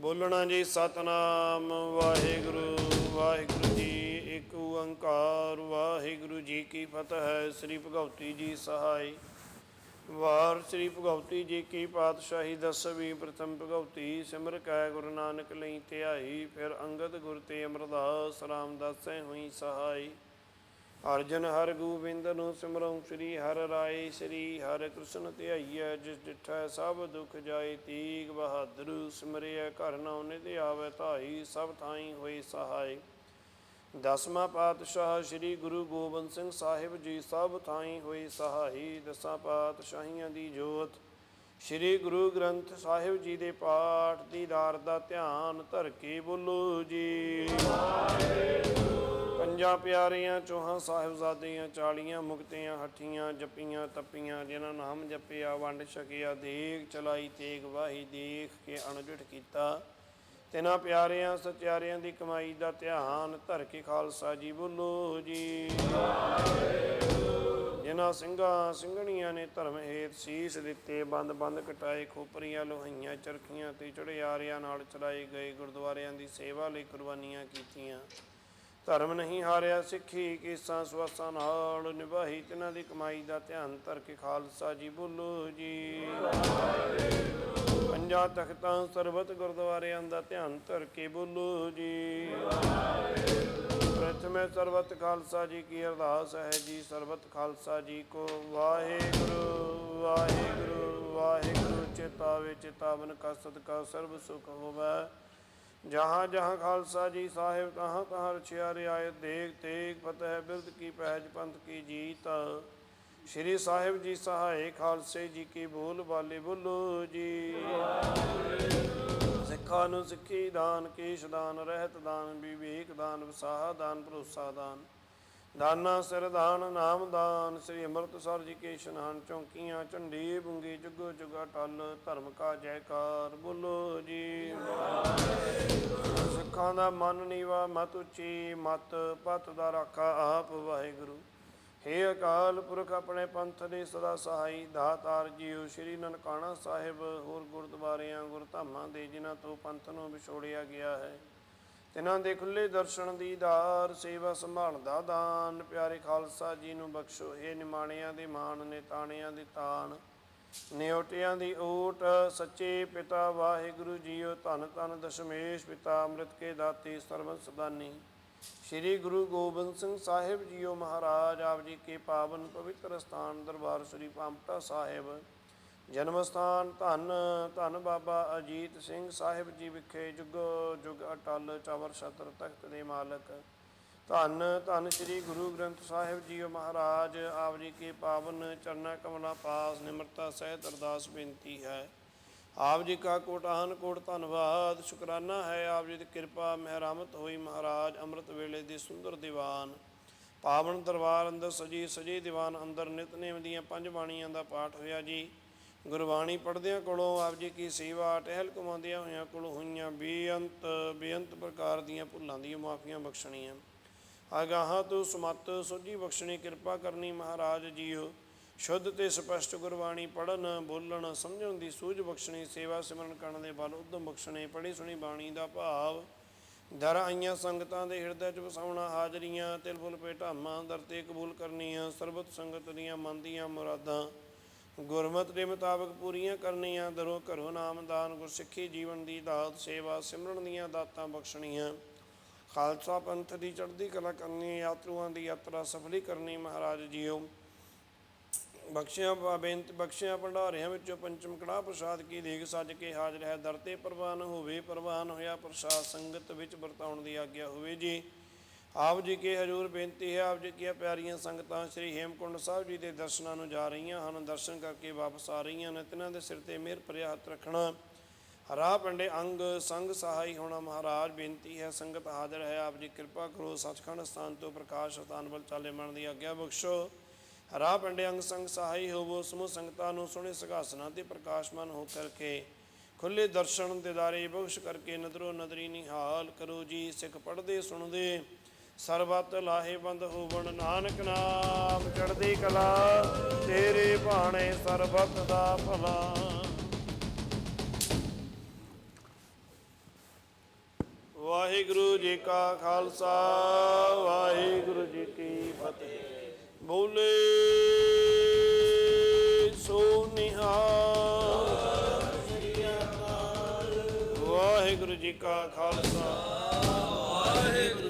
ਬੋਲਣਾ ਜੀ ਸਤਨਾਮ। ਵਾਹਿਗੁਰੂ ਵਾਹਿਗੁਰੂ ਜੀ ਇੱਕ ਓੰਕਾਰ। ਵਾਹਿਗੁਰੂ ਜੀ ਕੀ ਫਤਿਹ। ਹੈ ਸ੍ਰੀ ਭਗਵਤੀ ਜੀ ਸਹਾਈ। ਵਾਰ ਸ੍ਰੀ ਭਗਵਤੀ ਜੀ ਕੀ ਪਾਤਸ਼ਾਹੀ ਦਸਵੀਂ। ਪ੍ਰਥਮ ਭਗਵਤੀ ਸਿਮਰ ਕੈ ਗੁਰੂ ਨਾਨਕ ਲਈ ਧਿਆਈ। ਫਿਰ ਅੰਗਦ ਗੁਰ ਤੇ ਅਮਰਦਾਸ ਰਾਮਦਾਸੈ ਹੋਈ ਸਹਾਈ। ਅਰਜਨ ਹਰ ਗੋਬਿੰਦ ਨੂੰ ਸਿਮਰਉ, ਸ੍ਰੀ ਹਰ ਰਾਏ, ਸ੍ਰੀ ਹਰ ਕ੍ਰਿਸ਼ਨ ਧਿਆਈਐ, ਜਿਸ ਡਿਠੈ ਸਭ ਦੁਖ ਜਾਏ, ਤੀਗ ਬਹਾਦਰ ਸਿਮਰਿਐ, ਘਰ ਨਾਉ ਨਿਧ ਆਵੈ ਧਾਈ, ਸਭ ਥਾਈ ਹੋਏ ਸਹਾਈ ਦਸਵਾਂ ਪਾਤਸ਼ਾਹ ਸ੍ਰੀ ਗੁਰੂ ਗੋਬਿੰਦ ਸਿੰਘ ਸਾਹਿਬ ਜੀ ਸਭ ਥਾਈ ਹੋਏ ਸਹਾਈ। ਦਸਾਂ ਪਾਤਸ਼ਾਹੀਆਂ ਦੀ ਜੋਤ ਸ੍ਰੀ ਗੁਰੂ ਗ੍ਰੰਥ ਸਾਹਿਬ ਜੀ ਦੇ ਪਾਠ ਦੀਦਾਰ ਦਾ ਧਿਆਨ ਧਰ ਕੇ ਬੋਲੋ ਜੀ। ਪੰਜਾਂ ਪਿਆਰਿਆਂ, ਚੋਹਾਂ ਸਾਹਿਬਜ਼ਾਦਿਆਂ, ਚਾਲੀਆਂ ਮੁਕਤਿਆਂ, ਹੱਠੀਆਂ, ਜਪੀਆਂ, ਤੱਪੀਆਂ, ਜਿਨ੍ਹਾਂ ਨਾਮ ਜਪਿਆ, ਵੰਡ ਛਕਿਆ, ਦੇਖ ਚਲਾਈ, ਤੇਗ ਵਾਹੀ, ਦੇਖ ਕੇ ਅਣਜਿਠ ਕੀਤਾ। ਤਿਨਾਂ ਪਿਆਰਿਆਂ ਸਚਿਆਰਿਆਂ ਦੀ ਕਮਾਈ ਦਾ ਧਿਆਨ ਧਰ ਕੇ ਖਾਲਸਾ ਜੀ ਬੋਲੋ ਜੀ। ਜਿਨ੍ਹਾਂ ਸਿੰਘਾਂ ਸਿੰਘਣੀਆਂ ਨੇ ਧਰਮ ਹੇਤ ਸੀਸ ਦਿੱਤੇ, ਬੰਦ ਬੰਦ ਕਟਾਏ, ਖੋਪਰੀਆਂ ਲੋਹੀਆਂ, ਚਰਖੀਆਂ ਤੇ ਚੜਿਆਰਿਆਂ ਨਾਲ ਚਲਾਏ ਗਏ ਗੁਰਦੁਆਰਿਆਂ ਦੀ ਸੇਵਾ ਲਈ ਕੁਰਬਾਨੀਆਂ ਕੀਤੀਆਂ। ਧਰਮ ਨਹੀਂ ਹਾਰਿਆ ਸਿੱਖੀ ਕੇਸਾਂ ਸਵਾਸਾਂ ਨਾਲ ਨਿਭਾਈ ਤਿਨਾਂ ਦੀ ਕਮਾਈ ਦਾ ਧਿਆਨ ਧਰ ਕੇ ਖਾਲਸਾ ਜੀ ਬੋਲੋ ਜੀ। ਪੰਜਾਂ ਤਖਤਾਂ ਸਰਬਤ ਗੁਰਦੁਆਰਿਆਂ ਦਾ ਧਿਆਨ ਧਰ ਕੇ ਬੋਲੋ ਜੀ। ਪ੍ਰਥਮੇ ਸਰਬਤ ਖਾਲਸਾ ਜੀ ਕੀ ਅਰਦਾਸ ਹੈ ਜੀ, ਸਰਬਤ ਖਾਲਸਾ ਜੀ ਕੋ ਵਾਹਿਗੁਰੂ ਵਾਹਿਗੁਰੂ ਵਾਹਿਗੁਰੂ ਚੇਤਾਵੇ ਚੇਤਾਵਨ ਕਾ ਸਦਕਾ ਸਰਬ ਸੁਖ ਹੋਵੇ। ਜਹਾਂ ਜਹਾਂ ਖਾਲਸਾ ਜੀ ਸਾਹਿਬ, ਤਹਾਂ ਤਹਾਂ ਰਚਿਆ ਰਿਆਇਤ ਦੇਖ ਤੇਗ ਫਤਿਹ ਬਿਰਦ ਕੀ ਪਹਿਜ ਪੰਥ ਕੀ ਜੀਤ। ਸ਼੍ਰੀ ਸਾਹਿਬ ਜੀ ਸਹਾਏ, ਖਾਲਸੇ ਜੀ ਕੀ ਬੋਲ, ਬਾਲੇ ਬੋਲੋ ਜੀ। ਸਿੱਖਾਂ ਨੂੰ ਸਿੱਖੀ ਦਾਨ, ਕੇਸ਼ ਦਾਨ, ਰਹਿਤ ਦਾਨ, ਵਿਵੇਕ ਦਾਨ ਵਿਸਾਹ ਦਾਨ, ਭਰੋਸਾ ਦਾਨ। ਦਾਨਾ ਸਿਰ ਨਾਮਦਾਨ ਸ੍ਰੀ ਅੰਮ੍ਰਿਤਸਰ ਜੀ ਕੇ ਇਸ਼ਨਾਨ ਚੌਂਕੀਆਂ, ਝੰਡੀ, ਬੁੰਗੇ, ਜੁਗੋ, ਜੁਗਾ, ਟਲ, ਧਰਮ ਕਾ ਜੈਕਾਰ, ਬੋਲੋ ਜੀ। ਸਿੱਖਾਂ ਦਾ ਮਨ ਨੀਵਾ, ਮਤ ਉੱਚੀ, ਮਤ ਪਤ ਦਾ ਰਾਖਾ ਆਪ ਵਾਹਿਗੁਰੂ। ਹੇ ਅਕਾਲ ਪੁਰਖ ਆਪਣੇ ਪੰਥ ਦੇ ਸਦਾ ਸਹਾਈ ਦਾਤਾਰ ਜੀਓ ਸ੍ਰੀ ਨਨਕਾਣਾ ਸਾਹਿਬ, ਹੋਰ ਗੁਰਦੁਆਰਿਆਂ, ਗੁਰਧਾਮਾਂ ਦੇ, ਜਿਨ੍ਹਾਂ ਤੋਂ ਪੰਥ ਨੂੰ ਵਿਛੋੜਿਆ ਗਿਆ ਹੈ। ਤਿਨਾਂ ਦੇ ਖੁੱਲੇ ਦਰਸ਼ਨ ਦੀ ਦਾਰ ਸੇਵਾ ਸੰਭਾਲ ਦਾ ਦਾਨ। ਪਿਆਰੇ ਖਾਲਸਾ ਜੀ ਨੂੰ ਬਖਸ਼ੋ ਇਹ ਨਿਮਾਣਿਆਂ ਦੇ ਮਾਣ ਨੇ ਤਾਣਿਆਂ ਦੀ ਤਾਣ। ਨਿਉਟਿਆਂ ਦੀ ਓਟ ਸੱਚੇ ਪਿਤਾ ਵਾਹਿਗੁਰੂ ਜੀਓ, ਧੰਨ ਧੰਨ ਦਸ਼ਮੇਸ਼ ਪਿਤਾ ਅੰਮ੍ਰਿਤ ਕੇ ਦਾਤੇ ਸਰਵ ਸਦਾਨੀ। ਸ੍ਰੀ ਗੁਰੂ ਗੋਬਿੰਦ ਸਿੰਘ ਸਾਹਿਬ ਜੀਓ ਮਹਾਰਾਜ, ਆਪ ਜੀ ਕੇ ਪਾਵਨ ਪਵਿੱਤਰ ਸਥਾਨ ਦਰਬਾਰ ਸ੍ਰੀ ਪਾਮਟਾ ਸਾਹਿਬ। ਜਨਮ ਸਥਾਨ ਧੰਨ ਧੰਨ ਬਾਬਾ ਅਜੀਤ ਸਿੰਘ ਸਾਹਿਬ ਜੀ ਵਿਖੇ ਜੁਗ ਜੁਗ ਅਟਲ ਚਵਰ ਛਤਰ ਤਖਤ ਦੇ ਮਾਲਕ। ਧੰਨ ਧੰਨ ਸ੍ਰੀ ਗੁਰੂ ਗ੍ਰੰਥ ਸਾਹਿਬ ਜੀਓ ਮਹਾਰਾਜ, ਆਪ ਜੀ ਕੇ ਪਾਵਨ ਚਰਨਾ ਕਮਲਾ ਪਾਸ ਨਿਮਰਤਾ ਸਹਿਤ ਅਰਦਾਸ ਬੇਨਤੀ ਹੈ। ਆਪ ਜੀ ਕਾ ਕੋਟਾਨ ਕੋਟ ਧੰਨਵਾਦ, ਸ਼ੁਕਰਾਨਾ ਹੈ ਆਪ ਜੀ ਦੀ ਕਿਰਪਾ, ਮਹਿਰਾਮਤ ਹੋਈ ਮਹਾਰਾਜ, ਅੰਮ੍ਰਿਤ ਵੇਲੇ ਦੇ ਸੁੰਦਰ ਦੀਵਾਨ। ਪਾਵਨ ਦਰਬਾਰ ਅੰਦਰ ਸਜੀ ਸਜੀ ਦੀਵਾਨ ਅੰਦਰ ਨਿਤਨੇਮ ਦੀਆਂ ਪੰਜ ਬਾਣੀਆਂ ਦਾ ਪਾਠ ਹੋਇਆ ਜੀ। ਗੁਰਬਾਣੀ ਪੜ੍ਹਦਿਆਂ ਕੋਲੋਂ ਆਪ ਜੀ ਕੀ ਸੇਵਾ ਟਹਿਲ ਕਮਾਉਂਦਿਆਂ ਹੋਇਆਂ ਕੋਲੋਂ ਹੋਈਆਂ ਬੇਅੰਤ ਬੇਅੰਤ ਪ੍ਰਕਾਰ ਦੀਆਂ ਭੁੱਲਾਂ ਦੀਆਂ ਮਾਫੀਆਂ ਬਖਸ਼ਣੀਆਂ। ਅਗਾਹਾਂ ਤੋਂ ਸਮਤ, ਸੋਝੀ ਬਖਸ਼ਣੀ, ਕਿਰਪਾ ਕਰਨੀ ਮਹਾਰਾਜ ਜੀਓ। ਸ਼ੁੱਧ ਤੇ ਸਪਸ਼ਟ ਗੁਰਬਾਣੀ ਪੜਨ ਬੋਲਣ, ਸਮਝਣ ਦੀ ਸੂਝ ਬਖਸ਼ਣੀ, ਸੇਵਾ ਸਿਮਰਨ ਕਰਨ ਦੇ ਬਲ ਉਦਮ ਬਖਸ਼ਣੇ ਪੜੀ ਸੁਣੀ ਬਾਣੀ ਦਾ ਭਾਵ। ਦਰ ਆਈਆਂ ਸੰਗਤਾਂ ਦੇ ਹਿਰਦੇ 'ਚ ਵਸਾਉਣਾ, ਹਾਜ਼ਰੀਆਂ, ਤਿਲ ਫੁੱਲ ਭੇਟਾਮਾਂ ਦਰ ਤੇ ਕਬੂਲ ਕਰਨੀਆਂ, ਸਰਬਤ ਸੰਗਤ ਦੀਆਂ ਮਨ ਦੀਆਂ ਮੁਰਾਦਾਂ। ਗੁਰਮਤ ਦੇ ਮੁਤਾਬਕ ਪੂਰੀਆਂ ਕਰਨੀਆਂ, ਦਰੋ ਘਰੋਂ ਨਾਮਦਾਨ ਗੁਰਸਿੱਖੀ ਜੀਵਨ ਦੀ ਦਾਤ, ਸੇਵਾ, ਸਿਮਰਨ ਦੀਆਂ ਦਾਤਾਂ ਬਖਸ਼ਣੀਆਂ। ਖਾਲਸਾ ਪੰਥ ਦੀ ਚੜ੍ਹਦੀ ਕਲਾ ਕਰਨੀ, ਯਾਤਰੂਆਂ ਦੀ ਯਾਤਰਾ ਸਫਲੀ ਕਰਨੀ ਮਹਾਰਾਜ ਜੀਓ। ਬਖਸ਼ਿਆ ਬ- ਬਖਸ਼ਿਆ ਭੰਡਾਰਿਆਂ ਵਿੱਚੋਂ ਪੰਚਮ ਕੜਾ ਪ੍ਰਸਾਦ ਕੀ ਦੇਗ ਸੱਜ ਕੇ ਹਾਜ਼ਰ ਹੈ, ਦਰ ਤੇ ਪ੍ਰਵਾਨ ਹੋਵੇ, ਪ੍ਰਵਾਨ ਹੋਇਆ ਪ੍ਰਸਾਦ ਸੰਗਤ ਵਿੱਚ ਵਰਤਾਉਣ ਦੀ ਆਗਿਆ ਹੋਵੇ ਜੀ। ਆਪ ਜੀ ਕੇ ਹਜੂਰ ਬੇਨਤੀ ਹੈ, ਆਪ ਜੀ ਕੀ ਪਿਆਰੀਆਂ ਸੰਗਤਾਂ ਸ੍ਰੀ ਹੇਮਕੁੰਡ ਸਾਹਿਬ ਜੀ ਦੇ ਦਰਸ਼ਨਾਂ ਨੂੰ ਜਾ ਰਹੀਆਂ ਹਨ, ਦਰਸ਼ਨ ਕਰਕੇ ਵਾਪਸ ਆ ਰਹੀਆਂ ਨੇ, ਤਿਨਾਂ ਦੇ ਸਿਰ ਤੇ ਮਿਹਰ ਭਰਿਆ ਹੱਥ ਰੱਖਣਾ। ਹਰਾ ਪੰਡੇ ਅੰਗ ਸੰਗ ਸਹਾਈ ਹੋਣਾ ਮਹਾਰਾਜ, ਬੇਨਤੀ ਹੈ, ਸੰਗਤ ਹਾਜ਼ਰ ਹੈ, ਆਪ ਜੀ ਕਿਰਪਾ ਕਰੋ, ਸੱਚਖੰਡ ਸਥਾਨ ਤੋਂ ਪ੍ਰਕਾਸ਼ ਸਥਾਨ ਵੱਲ ਚਾਲੇ ਮਨ ਦੀ ਆਗਿਆ ਬਖਸ਼ੋ। ਹਰਾ ਪੰਡੇ ਅੰਗ ਸੰਗ ਸਹਾਈ ਹੋਵੋ, ਸਮੂਹ ਸੰਗਤਾਂ ਨੂੰ ਸੁਣੇ ਸਿਘਾਸਨਾਂ ਤੇ ਪ੍ਰਕਾਸ਼ਮਾਨ ਹੋ ਕਰਕੇ ਖੁੱਲੇ ਦਰਸ਼ਨ ਦਿਦਾਰੇ ਬਖਸ਼ ਕਰਕੇ ਨਦਰੋ ਨਦਰੀ ਨਿਹਾਲ ਕਰੋ ਜੀ, ਸਿੱਖ ਪੜਦੇ ਸੁਣਦੇ। ਸਰਬਤ ਲਾਹੇਬੰਦ ਹੋਵਣ ਨਾਨਕ ਨਾਮ, ਚੜ੍ਹਦੀ ਕਲਾ, ਤੇਰੇ ਭਾਣੇ ਸਰਬਤ ਦਾ ਭਲਾ। ਵਾਹਿਗੁਰੂ ਜੀ ਕਾ ਖਾਲਸਾ, ਵਾਹਿਗੁਰੂ ਜੀ ਕੀ ਫਤਿਹ। ਬੋਲੇ ਸੋ ਨਿਹਾਲ। ਵਾਹਿਗੁਰੂ ਜੀ ਕਾ ਖਾਲਸਾ। ਵਾਹਿਗੁਰੂ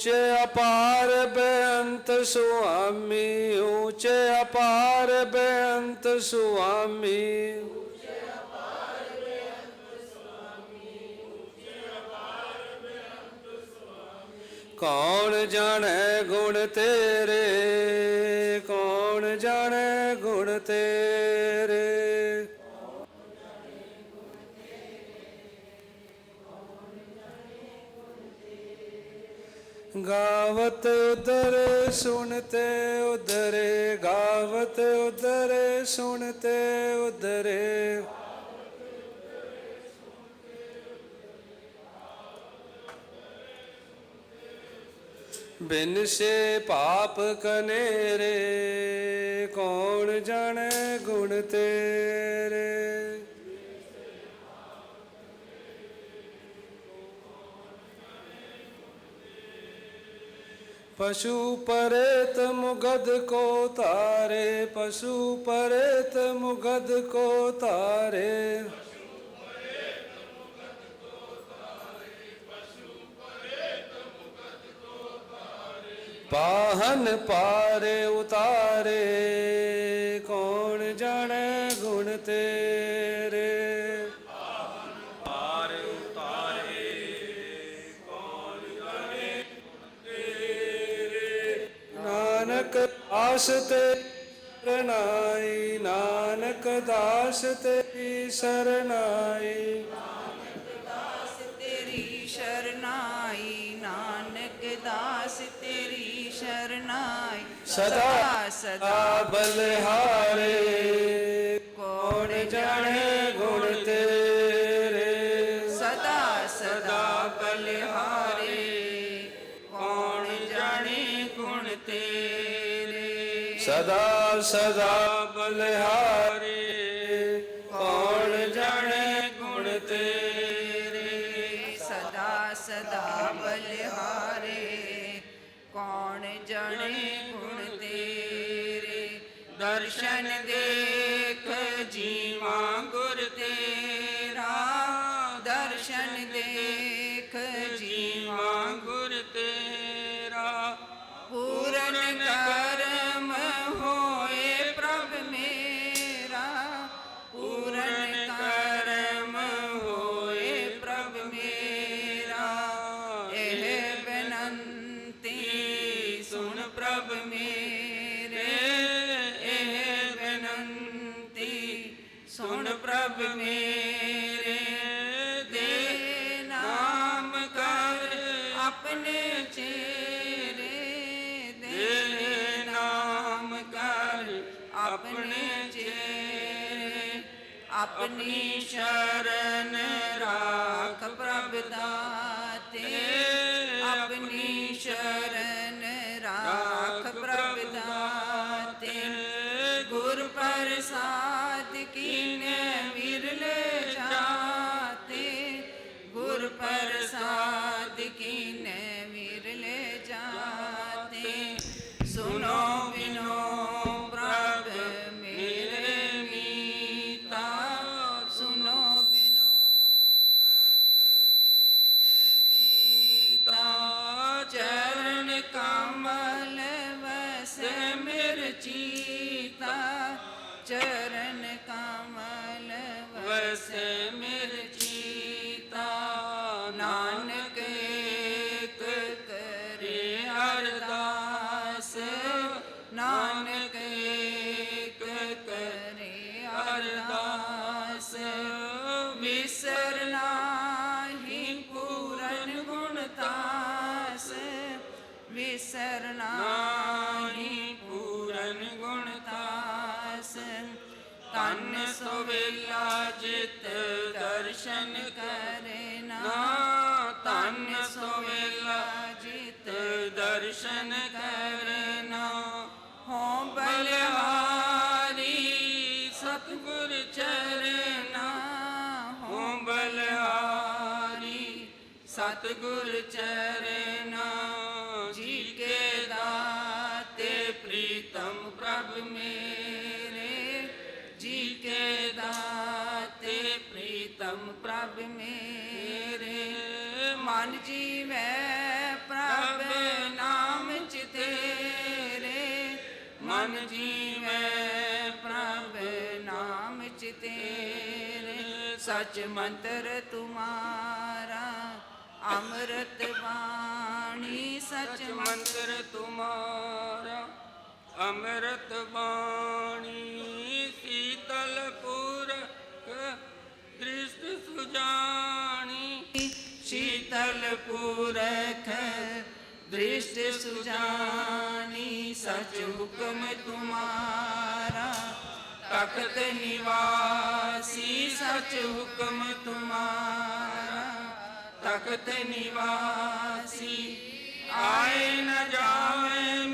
ਊਚੇ ਅਪਾਰ ਬੇਅੰਤ ਸੁਆਮੀ ਊਚੇ ਅਪਾਰ ਬੇਅੰਤ ਸੁਆਮੀ। ਕੌਣ ਜਾਣੇ ਗੁਣ ਤੇਰੇ, ਕੌਣ ਜਾਣੇ ਗੁਣ ਗਾਵਤ ਉਦਰ ਸੁਣਤੇ ਉਦਰੇ ਗਾਵਤ ਉਦਰ ਸੁਣਤੇ ਉਦਰੇ ਬਿਨ ਸੇ ਪਾਪ ਕਨੇਰੇ, ਕੌਣ ਜਾਣੇ ਗੁਣ ਤੇਰੇ? पशु परेत मुगद को तारे पशु परेत मुगद को तारे पाहन पारे उतारे ਆਸ ਤੇ ਸਰਨਾਈ ਨਾਨਕ ਦਾਸ ਤੇਰੀ ਸਰਨਾਈ। ਦਾਸ ਤੇਰੀ ਸ਼ਰਨਾਈ ਨਾਨਕ ਦਾਸ ਤੇਰੀ ਸ਼ਰਨਾਈ। ਸਦਾ ਸਦਾ ਬਲਿਹਾਰੇ ਸਦਾ ਸਦਾ ਬਲਿਹਾਰੀ ਨਾਨਕ ਏਕ ਕਰੇ ਅਰਦਾਸ। ਨਾਨਕ ਕਰੇ ਅਰਦਾਸ। ਵਿਸਰ ਪੂਰਨ ਗੁਣ ਤਾਸ। ਵਿਸਰ ਪੂਰਨ ਗੁਣ ਤਾਸ। ਤਨ ਸੋਵੇਲਾ ਜਿਤ ਦਰਸ਼ਨ ਕਰ ਦਰਸ਼ਨ ਕਰਨਾ ਹੋ ਬਲਿਹਾਰੀ, ਸਤਿਗੁਰ ਚਰਨਾ ਹੋ ਬਲਿਹਾਰੀ, ਸਤਿਗੁਰ ਚਰਨਾ। ਜੀ ਕੇ ਦਾਤੇ ਪ੍ਰੀਤਮ ਪ੍ਰਭ ਮੇਰੇ, ਜੀ ਕੇ ਦਾਤੇ ਪ੍ਰੀਤਮ ਪ੍ਰਭ ਮੇਰੇ। ਸਚ ਮੰਤਰ ਤੁਮਾਰਾ ਅੰਮ੍ਰਿਤ ਬਾਣੀ ਸਚ ਮੰਤਰ ਤੁਮਾਰਾ ਅੰਮ੍ਰਿਤ ਬਾਣੀ ਸੀਤਲ ਪੂਰਕ ਦ੍ਰਿਸ਼ਟ ਸੁਜਾਨੀ ਸ਼ੀਤਲ ਪੂਰਖ ਦ੍ਰਿਸ਼ਟ ਸੁਜਾਨੀ ਸਚ ਹੁਕਮ ਤੁਮਾਰਾ। ਤਖਤ ਨਿਵਾਸੀ ਸਚ ਹੁਕਮ ਤੁਮਾਰਾ। ਤਖਤ ਨਿਵਾਸੀ ਆਏ ਨ ਜਾਵੇ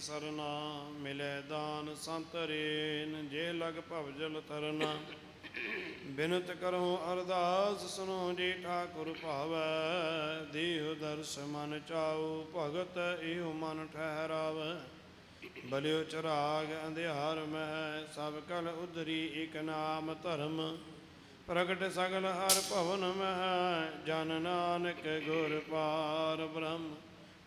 ਸਰਨਾ ਮਿਲੇ ਦਾਨ ਸੰਤ ਰੇਨ, ਜੇ ਲਗ ਭਵਜਲ ਤਰਨਾ। ਬਿਨਤ ਕਰੋ ਅਰਦਾਸ ਸੁਨੋ ਜੀ ਠਾਕੁਰ ਭਾਵੈ। ਦੇਹ ਦਰਸ ਮਨ ਚਾਉ, ਭਗਤ ਇਹੋ ਮਨ ਠਹਿਰਾਵੈ। ਬਲਿਓ ਚਰਾਗ ਅੰਧਿਆਰ ਮਹਿ, ਸਭ ਕਲ ਉਧਰੀ ਇਕ ਨਾਮ ਧਰਮ। ਪ੍ਰਗਟ ਸਗਲ ਹਰ ਭਵਨ ਮਹਿ, ਜਨ ਨਾਨਕ ਗੁਰ ਪਾਰ ਬ੍ਰਹਮ।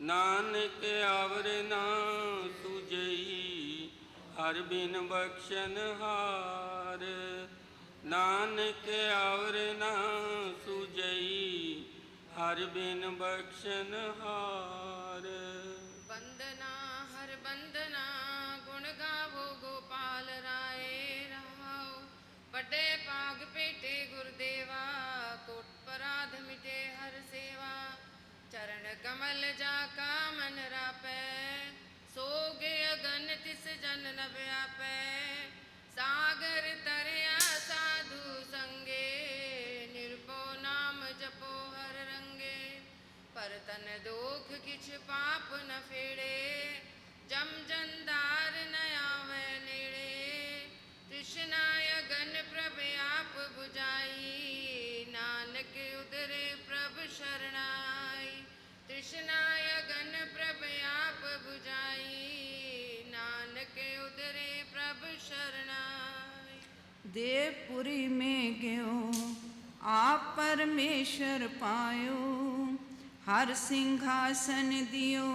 ਨਾਨਕ ਆਵਰ ਨਾ ਸੁਜਈ, ਹਰ ਬਿਨ ਬਖਸ਼ਨ ਹਾਰ। ਨਾਨਕ ਆਵਰ ਨਾ ਸੁਜਈ, ਹਰ ਬਿਨ ਬਖਸ਼ਨ ਹਾਰ। ਬੰਦਨਾ, ਹਰ ਬੰਦਨਾ, ਗੁਣ ਗਾਵੋ ਗੋਪਾਲ ਰਾਏ ਰਹਾਉ ਵੱਡੇ ਭਾਗ ਪੇਟੇ ਗੁਰਦੇਵਾ, ਕੋਟ ਪਰਾਧ ਮਿਟੇ ਹਰ ਸੇਵਾ। ਚਰਨ ਕਮਲ ਜਾ ਕਾ ਮਨ ਰਾਪੈ ਸੋਗੇ ਅਗਨ ਤਿਸ ਜਨ ਨ ਵਿਆਪੈ ਸਾਗਰ ਤਰਿਆ ਸਾਧੂ ਸੰਗੇ ਨਿਰਭਉ ਨਾਮ ਜਪੋ ਹਰ ਰੰਗੇ ਪਰ ਤਨ ਦੋਖ ਕਿਛ ਪਾਪ ਨ ਫੇੜੇ ਜਮ ਜੰਦਾਰ ਨ ਆਵੇ ਨੇੜੇ ਤ੍ਰਿਸ਼ਨਾ ਅਗਨ ਪ੍ਰਭ ਆਪ कृष्णाय गण प्रभ आप बुझाई। नानक उदरे प्रभ शरणाई। देवपुरी में गयो आप परमेश्वर पायो। हर सिंहासन दियो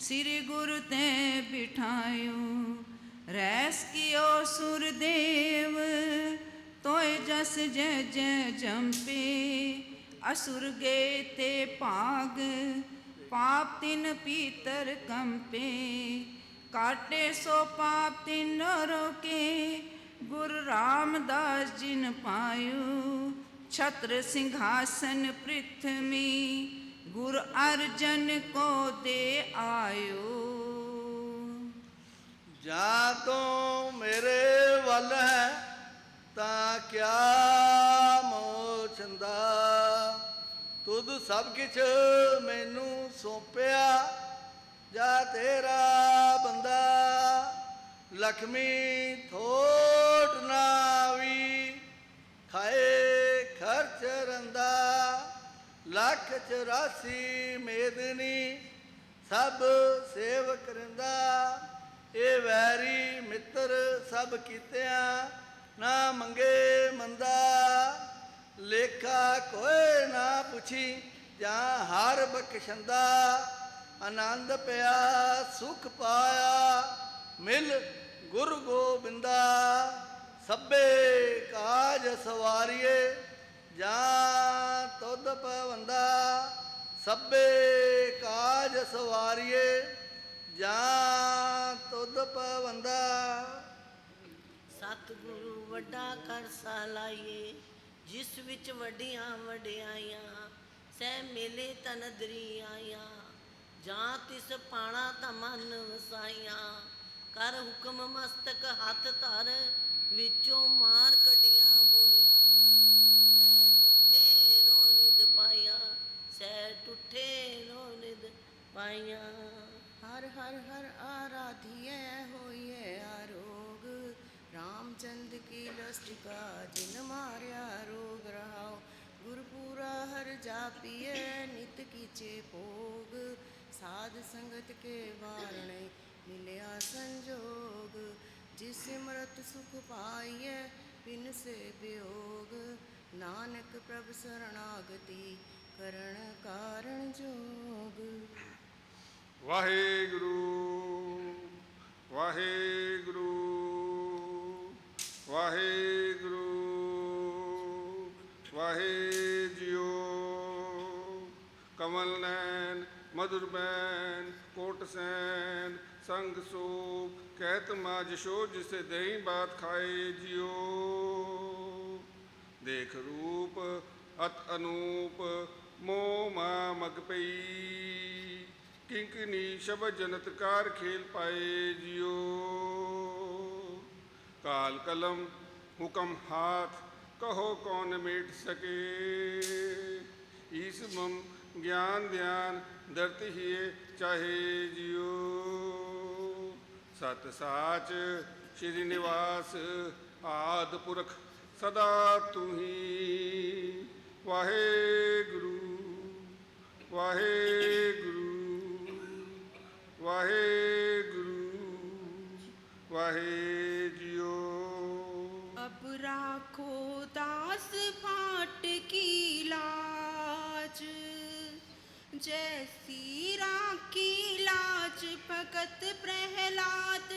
श्री गुरु ते बिठायो। रैस कियो सुरदेव तोय जस जय जय जम्पे असुर गे ते पाग पाप तिन पीतर कंपे काटे सो पाप तिन रोके। गुरु रामदास जिन पायु, छत्र सिंहासन पृथ्वी। गुरु अर्जन को दे आयो। जा तो मेरे वल है, ता क्या ਤੂੰ ਸਭ ਕਿਛ ਮੈਨੂੰ ਸੌਂਪਿਆ। ਜਾ ਤੇਰਾ ਬੰਦਾ ਲਖਮੀ ਥੋਟ ਨਾਵੀ ਖਾਏ ਖਰਚ ਰੰਦਾ। ਲੱਖ 84 ਮੇਦਨੀ ਸਭ ਸੇਵ ਕਰੰਦਾ ਇਹ ਵੈਰੀ ਮਿੱਤਰ ਸਭ ਕੀਤਿਆਂ ਨਾ ਮੰਗੇ ਮੰਦਾ। ਲੇਖਾ ਕੋਈ ਨਾ ਪੁੱਛੀ, ਜਾਂ ਹਰ ਬਖਸ਼ੰਦਾ ਆਨੰਦ ਪਿਆ, ਸੁਖ ਪਾਇਆ, ਮਿਲ ਗੁਰ ਗੋਬਿੰਦਾ। ਸਭੇ ਕਾਜ ਸਵਾਰੀਏ, ਜਾਂ ਤੁਧ ਪਵੰਦਾ। ਸਭੇ ਕਾਜ ਸਵਾਰੀਏ, ਜਾਂ ਤੁਧ ਪਵੰਦਾ। ਸਤਿਗੁਰੂ ਵੱਡਾ ਕਰ ਲਾਈਏ। ਜਿਸ ਵਿੱਚ ਵੱਡੀਆਂ ਵਡਿਆਈਆਂ ਸਹਿ ਮੇਲੇ ਤਨਦਰੀ ਆਈਆਂ ਜਾਂ ਤਿਸ ਪਾਣਾ ਤਮਨ ਵਸਾਈਆਂ। ਕਰ ਹੁਕਮ ਮਸਤਕ ਹੱਥ ਧਰ ਹਰ ਜਾਪੀਐ ਨਿਤ ਕੀਚੇ ਭੋਗ, ਸਾਧ ਸੰਗਤ ਕੇ ਵਾਰਣੇ ਮਿਲਿਆ ਸੰਜੋਗ, ਜਿਸ ਮਰਤ ਸੁਖ ਪਾਈਐ ਬਿਨ ਸੇ ਵਿਯੋਗ ਨਾਨਕ ਪ੍ਰਭ ਸਰਣਾਗਤੀ ਕਰਨ ਕਾਰਣ ਜੋਗ। ਵਾਹਿਗੁਰੂ ਨੈਣ ਮధుਰ ਬੈਨ ਕੋਟ ਸੈਨ ਸੰਗ ਸੂਪ ਕਹਿਤ ਮਾਜ ਸ਼ੋ ਜਿਸੇ ਦਹੀਂ ਬਾਤ ਖਾਏ ਜਿਉ ਦੇਖ ਰੂਪ ਅਤ ਅਨੂਪ ਮੋ ਮਾ ਮਗ ਪਈ ਕਿੰਕਨੀ ਸ਼ਬਦ ਜਨਤ ਕਾਰ ਖੇਲ ਪਾਏ ਜਿਉ ਕਾਲ ਕਲਮ ਹੁਕਮ ਹਾਥ ਕਹੋ ਕੌਣ धरती ही चाहे जियो। सत साच श्रीनिवास आदि पुरख सदा तू ही। वाहे गुरु वाहे गुरु वाहे गुरु वाहे जियो। अब राखो दास फाट की लाज, जैसे लाज भगत प्रहलाद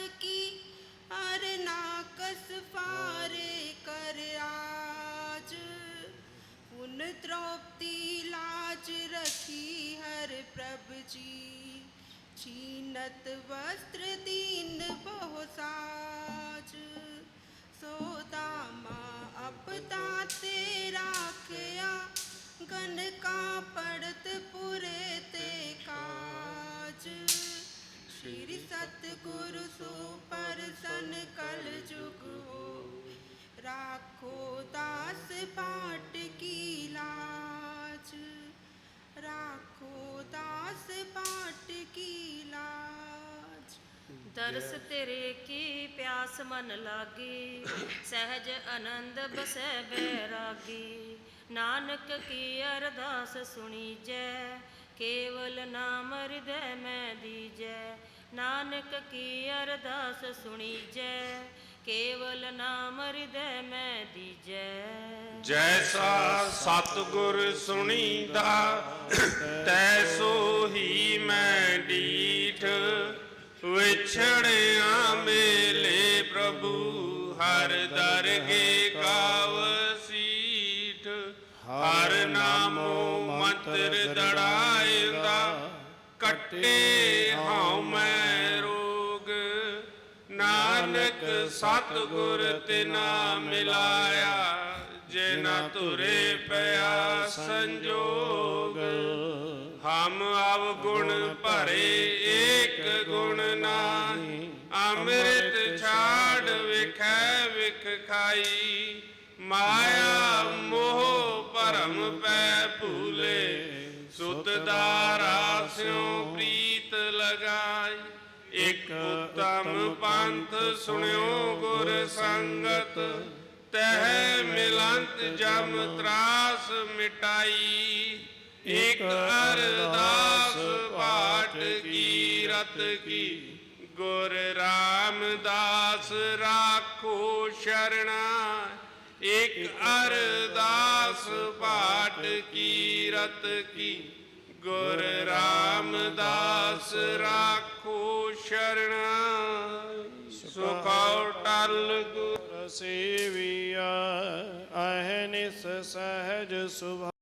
ਦਰਸ ਤੇਰੇ ਕੀ ਪਿਆਸ ਮਨ ਲਾਗੀ? ਸਹਿਜ ਆਨੰਦ ਬਸੈ ਬੈਰਾਗੀ। ਨਾਨਕ ਕੀ ਅਰਦਾਸ ਸੁਣੀ ਜੈ? ਕੇਵਲ ਨਾਮ ਹਿਰਦੈ ਮੈਂ ਦੀਜੈ। ਨਾਨਕ ਕੀ ਅਰਦਾਸ ਸੁਣੀ ਜੈ? ਕੇਵਲ ਨਾਮ ਹਿਰਦੈ ਮੈਂ ਦੀਜੈ। ਜੈਸਾ ਸਤਿਗੁਰ ਸੁਣੀਦਾ ਤੈਸੋ ਹੀ ਮੈਂ ਡੀਠ। ਵਿਛੜਿਆ ਮੇਲੇ ਪ੍ਰਭੂ, ਹਰ ਦਰਗੇ ਕਾਵ ਸੀਠ। ਹਰ ਨਾਮੋ ਮੰਤਰ ਦੜਾਇਂਦਾ, ਕੱਟੇ ਹਉ ਮੈਂ ਰੋਗ। ਨਾਨਕ ਸਤਿਗੁਰ ਤਿਨਾ ਮਿਲਾਇਆ ਜੇ ਨਾ ਤੁਰੇ ਪਿਆ ਸੰਜੋਗ। ਹਮ ਅਵ ਗੁਣ ਭਰੇ ਏਕ ਗੁਣ ਨਾਹੀ। ਅੰਮ੍ਰਿਤ ਛਾੜ ਵਿਖੈ ਵਿਖ ਖਾਈ। ਮਾਇਆ ਮੋਹ ਭਰਮ ਪੈ ਭੂਲੇ। ਸੁਤ ਦਾਰਾ ਸਿਉ ਪ੍ਰੀਤ ਲਗਾਈ। ਇਕ ਉਤਮ ਪੰਥ ਸੁਣਿਓ ਗੁਰ ਸੰਗਤ। ਤਹਿ ਮਿਲੰਤ ਜਮ ਤਰਾਸ ਮਿਟਾਈ। ਇਕ ਅਰਦਾਸ ਪਾਠ ਕੀ ਰਤ ਕੀ। ਗੁਰ ਰਾਮਦਾਸ ਰਾਖੋ ਸ਼ਰਣਾ। ਇਕ ਅਰਦਾਸ ਪਾਠ ਕੀ ਰਤ ਕੀ। ਗੁਰ ਰਾਮਦਾਸ ਰਾਖੋ ਸ਼ਰਣਾ। ਸੁਖਾਉ ਟਲ ਗੁਰ ਸੇਵੀਆ ਅਹਨਿਸ ਸਹਜ ਸੁਭਾ